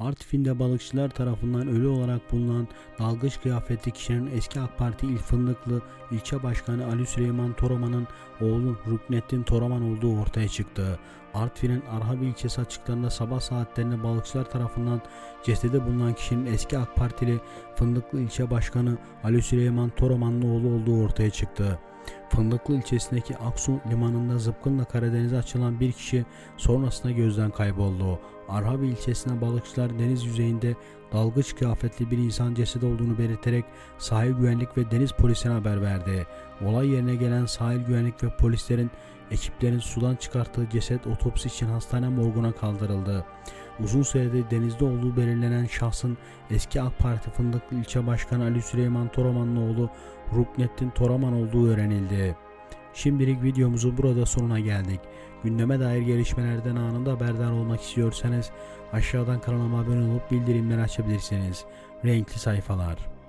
Artvin'de balıkçılar tarafından ölü olarak bulunan dalgıç kıyafetli kişinin eski AK Parti İl Fındıklı ilçe başkanı Ali Süleyman Toraman'ın oğlu Rüknettin Toraman olduğu ortaya çıktı. Artvin'in Arhavi ilçesi açıklarında sabah saatlerinde balıkçılar tarafından cesedi bulunan kişinin eski AK Partili Fındıklı ilçe başkanı Ali Süleyman Toraman'ın oğlu olduğu ortaya çıktı. Fındıklı ilçesindeki Aksu limanında zıpkınla Karadeniz'e açılan bir kişi sonrasında gözden kayboldu. Arhavi ilçesine balıkçılar deniz yüzeyinde dalgıç kıyafetli bir insan cesedi olduğunu belirterek sahil güvenlik ve deniz polisine haber verdi. Olay yerine gelen sahil güvenlik ve polislerin ekiplerin sudan çıkarttığı ceset otopsi için hastane morguna kaldırıldı. Uzun süredir denizde olduğu belirlenen şahsın eski AK Parti Fındıklı ilçe başkanı Ali Süleyman Toraman'ın oğlu Ruknettin Toraman olduğu öğrenildi. Şimdilik videomuzun burada sonuna geldik. Gündeme dair gelişmelerden anında haberdar olmak istiyorsanız aşağıdan kanalıma abone olup bildirimleri açabilirsiniz. Renkli sayfalar.